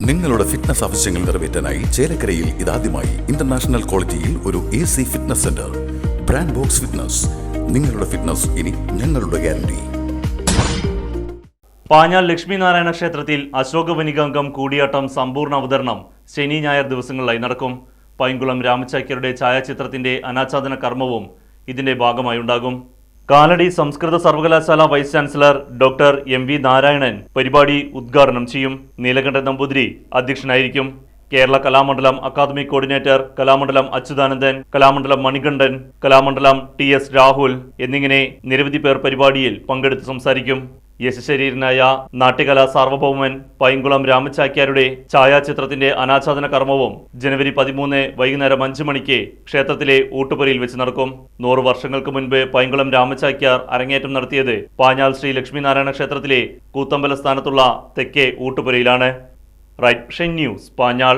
നിങ്ങളുടെ ഫിറ്റ്നസ് ആവശ്യങ്ങൾ നിറവേറ്റാനായി ചേലക്കരയിൽ ഇതാദ്യമായി ഇന്റർനാഷണൽ ക്വാളിറ്റിയിൽ ഒരു A C fitness centre brand box fitness നിങ്ങളുടെ ഫിറ്റ്നസ് ഇനി ഞങ്ങളുടെ ഗ്യാരണ്ടി പാഞ്ഞാൽ ലക്ഷ്മിനാരായണ ക്ഷേത്രത്തിൽ അശോക വനികാംഗം കൂടിയാട്ടം സമ്പൂർണ അവതരണം ശനി ഞായർ ദിവസങ്ങളിലായി നടക്കും. പൈങ്കുളം രാമചാക്യരുടെ ഛായാചിത്രത്തിന്റെ അനാച്ഛാദന കർമ്മവും ഇതിന്റെ ഭാഗമായി ഉണ്ടാകും കാലടി സംസ്കൃത സർവകലാശാല vice chancellor doctor M V Narayanan പരിപാടി ഉദ്ഘാടനം ചെയ്യും. നീലകണ്ഠൻ നമ്പൂതിരി അധ്യക്ഷനായിരിക്കും. Kerala Kalamandalam academy coordinator Kalamandalam Achuthanandan Kalamandalam Manikandan Kalamandalam T S Rahul എന്നിങ്ങനെ നിരവധി പേർ പരിപാടിയിൽ പങ്കെടുത്ത് സംസാരിക്കും. യശശരീരനായ നാട്യകലാ സാർവഭൗമൻ പൈങ്കുളം രാമചാക്യാരുടെ ഛായാചിത്രത്തിന്റെ അനാച്ഛാദന കർമ്മവും ജനുവരി പതിമൂന്ന് വൈകുന്നേരം അഞ്ചു മണിക്ക് ക്ഷേത്രത്തിലെ ഊട്ടുപുരയിൽ വെച്ച് നടക്കും. നൂറു വർഷങ്ങൾക്ക് മുൻപ് പൈങ്കുളം രാമചാക്യാർ അരങ്ങേറ്റം നടത്തിയത് പാഞ്ഞാൽ ശ്രീ ലക്ഷ്മിനാരായണ ക്ഷേത്രത്തിലെ കൂത്തമ്പല സ്ഥാനത്തുള്ള തെക്കേ ഊട്ടുപുരയിലാണ്. Right news Panjal.